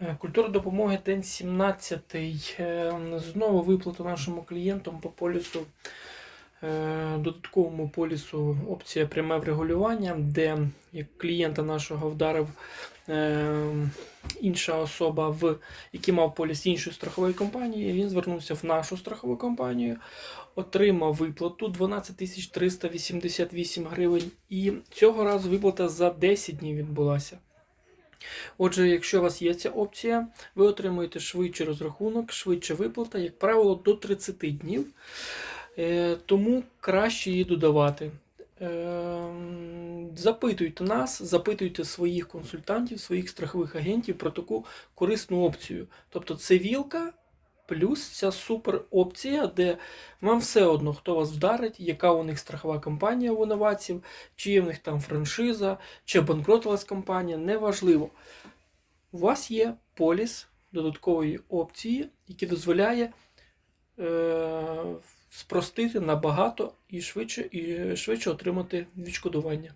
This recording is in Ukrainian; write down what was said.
Е, Культура допомоги день 17. Е, Знову виплата нашому клієнтам по полісу, е, додатковому полісу опція пряме врегулювання, де як клієнта нашого вдарив інша особа, в, який мав поліс іншої страхової компанії. Він звернувся в нашу страхову компанію, отримав виплату 12 388 гривень. І цього разу виплата за 10 днів відбулася. Отже, якщо у вас є ця опція, ви отримуєте швидший розрахунок, швидша виплата, як правило, до 30 днів. Е, Тому краще її додавати. Е, Запитуйте нас, запитуйте своїх консультантів, своїх страхових агентів про таку корисну опцію. Тобто це вілка плюс ця супер опція, де вам все одно, хто вас вдарить, яка у них страхова компанія у винуватців, чи в них там франшиза, чи банкротилась компанія, неважливо. У вас є поліс додаткової опції, який дозволяє е, спростити набагато і швидше, і швидше отримати відшкодування.